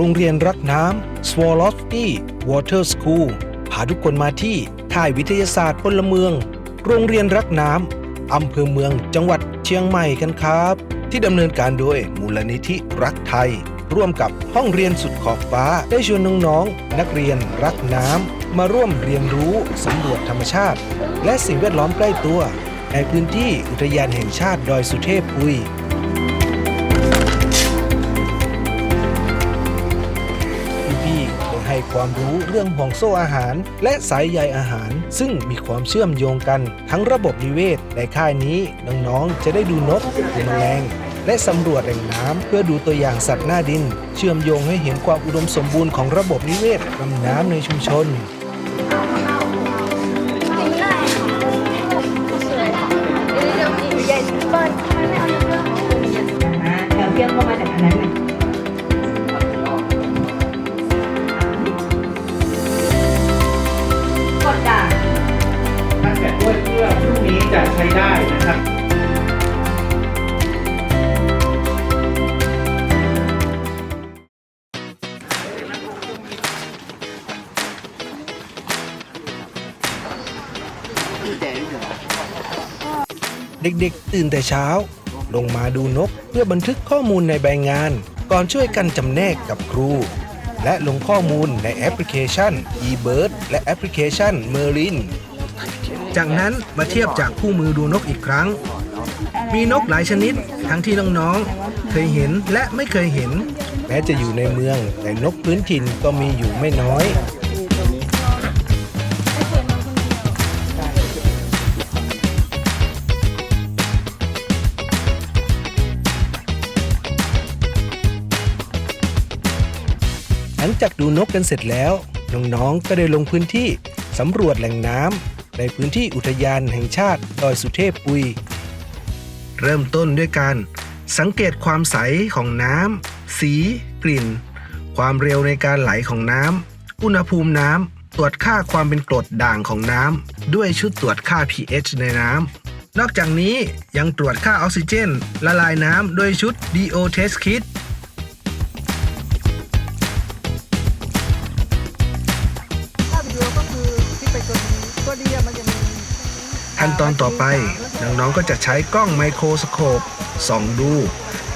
โรงเรียนรักน้ำ s w a l o w s k y Water School พาทุกคนมาที่ค่ายวิทยาศาสตร์พลเมือง โรงเรียนรักน้ำอำเภอเมืองจังหวัดเชียงใหม่กันครับ ที่ดำเนินการโดยมูลนิธิรักไทย ร่วมกับห้องเรียนสุดขอบฟ้า ได้ชวนน้องๆนักเรียนรักน้ำมาร่วมเรียนรู้สำรวจธรรมชาติ และสิ่งแวดล้อมใกล้ตัว ในพื้นที่อุทยานแห่งชาติดอยสุเทพปุย ความรู้เรื่องห่วงโซ่อาหาร และสายใยอาหาร ซึ่งมีความเชื่อมโยงกันทั้งระบบนิเวศในค่ายนี้น้องๆจะได้ดูนกดูแมลงและสำรวจแหล่งน้ำเพื่อดูตัวอย่างสัตว์หน้าดิน เชื่อมโยงให้เห็นความอุดมสมบูรณ์ของระบบนิเวศลำน้ำในชุมชน เด็กๆ ตื่นแต่เช้า ลงมาดูนกเพื่อบันทึกข้อมูลในใบงาน ก่อนช่วยกันจำแนกกับครู และลงข้อมูลในแอปพลิเคชัน eBird และแอปพลิเคชัน Merlin จากนั้นมาเทียบจากคู่มือดูนกอีกครั้ง มีนกหลายชนิดทั้งที่น้องๆเคยเห็นและไม่เคยเห็น แม้จะอยู่ในเมืองแต่นกพื้นถิ่นก็มีอยู่ไม่น้อย งจากดูนกกันเสร็จแล้ว น้องๆก็ได้ลงพื้นที่สำรวจแหล่งน้ำในพื้นที่อุทยานแห่งชาติดอยสุเทพปุย เริ่มต้นด้วยการสังเกตความใสของน้ำ สี กลิ่น ความเร็วในการไหลของน้ำ อุณหภูมิน้ำ ตรวจค่าความเป็นกรดด่างของน้ำ ด้วยชุดตรวจค่า pH ในน้ำ นอกจากนี้ยังตรวจค่าออกซิเจน ละลายน้ำด้วยชุด DO Test Kit ขั้นตอนต่อไป น้องๆก็จะใช้กล้องไมโครสโคปส่องดู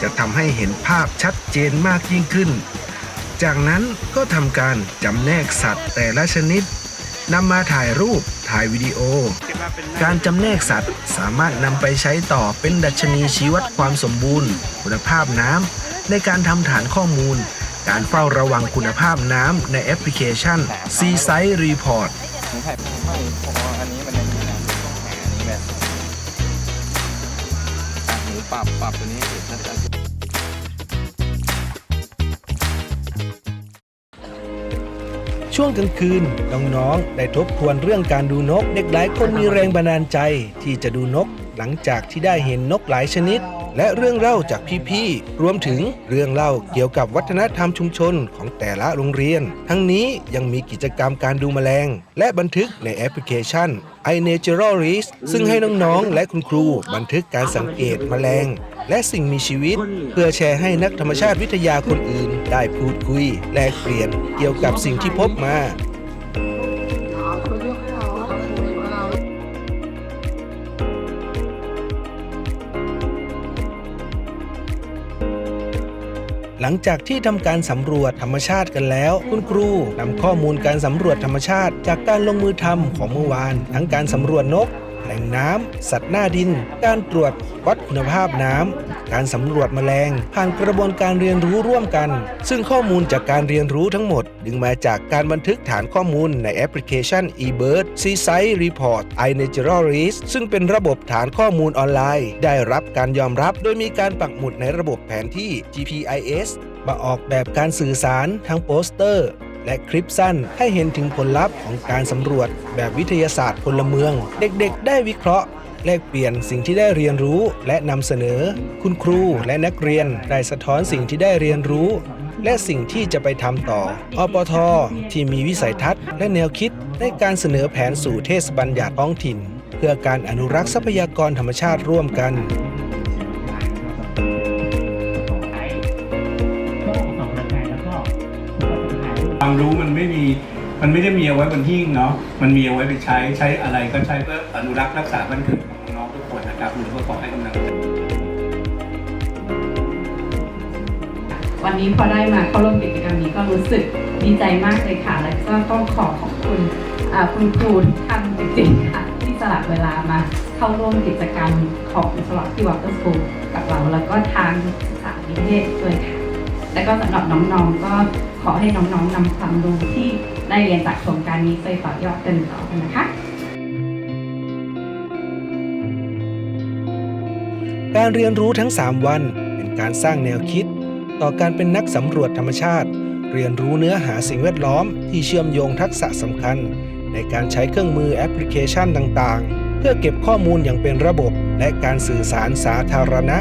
จะทำให้เห็นภาพชัดเจนมากยิ่งขึ้น จากนั้นก็ทำการจำแนกสัตว์แต่ละชนิดนำมาถ่ายรูปถ่ายวิดีโอ การจำแนกสัตว์สามารถนำไปใช้ต่อเป็นดัชนีชี้วัดความสมบูรณ์ คุณภาพน้ำในการทำฐานข้อมูล การเฝ้าระวังคุณภาพน้ำในแอปพลิเคชัน Seaside Report ปรับปรับตัวนี้ให้เห็นชัดๆช่วงกลางคืนน้องๆได้ทบทวนเรื่องการดูนก เด็กหลายคนมีแรงบันดาลใจที่จะดูนก หลังจากที่ได้เห็นนกหลายชนิด และเรื่องเล่าจากพี่ๆ รวมถึงเรื่องเล่าเกี่ยวกับวัฒนธรรมชุมชนของแต่ละโรงเรียน ทั้งนี้ยังมีกิจกรรมการดูแมลง และบันทึกในแอปพลิเคชัน iNaturalist ซึ่งให้น้องๆ และคุณครูบันทึกการสังเกตแมลง และสิ่งมีชีวิต เพื่อแชร์ให้นักธรรมชาติวิทยาคนอื่น ได้พูดคุย แลกเปลี่ยนเกี่ยวกับสิ่งที่พบมา หลังจากที่ทำการสำรวจธรรมชาติกันแล้ว คุณครูนำข้อมูลการสำรวจธรรมชาติ จากการลงมือทำของเมื่อวาน ทั้งการสำรวจนก แหล่งน้ำ สัตว์หน้าดิน การตรวจวัดคุณภาพน้ำ การสำรวจแมลง ผ่านกระบวนการเรียนรู้ร่วมกัน ซึ่งข้อมูลจากการเรียนรู้ทั้งหมด ดึงมาจากการบันทึกฐานข้อมูลในแอปพลิเคชัน eBird Seaside Report iNaturalist ซึ่งเป็นระบบฐานข้อมูลออนไลน์ ได้รับการยอมรับโดยมีการปักหมุดในระบบแผนที่ GPIS มาออกแบบการสื่อสารทั้งโปสเตอร์ และคลิปสั้นให้เห็นถึงผลลัพธ์ของการสำรวจแบบวิทยาศาสตร์พลเมือง เด็กๆ ได้วิเคราะห์แลกเปลี่ยนสิ่งที่ได้เรียนรู้และนำเสนอ คุณครูและนักเรียนได้สะท้อนสิ่งที่ได้เรียนรู้ และสิ่งที่จะไปทำต่อ อปท ที่มีวิสัยทัศน์และแนวคิดในการเสนอแผนสู่เทศบัญญัติท้องถิ่น เพื่อการอนุรักษ์ทรัพยากรธรรมชาติร่วมกัน มันไม่ได้มีเอาไว้บนหิ้งเนาะมันมีเอาไว้ไปใช้ใช้อะไรก็ใช้เพื่ออนุรักษ์รักษาบ้านเกิดของน้องทุกคนนะครับหรือว่าขอให้กำลังใจวันนี้พอได้มาเข้าร่วมกิจกรรมนี้ก็รู้สึกดีใจมากเลยค่ะ และก็ต้องขอขอบคุณคุณครูทุกท่านจริงๆค่ะที่สละเวลามาเข้าร่วมกิจกรรมของสลอดที่วัตเตอร์สคูลกับเรา แล้วก็ทางศึกษานิเทศด้วยค่ะ และก็สำหรับน้องๆก็ขอให้น้องๆนำความรู้ที่ ได้เรียนจากโครงการนี้ไปต่อยอดกันต่อกันนะคะการเรียนรู้ทั้ง 3 วัน เป็นการสร้างแนวคิด ต่อการเป็นนักสำรวจธรรมชาติ เรียนรู้เนื้อหาสิ่งแวดล้อมที่เชื่อมโยงทักษะสำคัญ ในการใช้เครื่องมือแอปพลิเคชันต่าง ๆ เพื่อเก็บข้อมูลอย่างเป็นระบบ และการสื่อสารสาธารณะ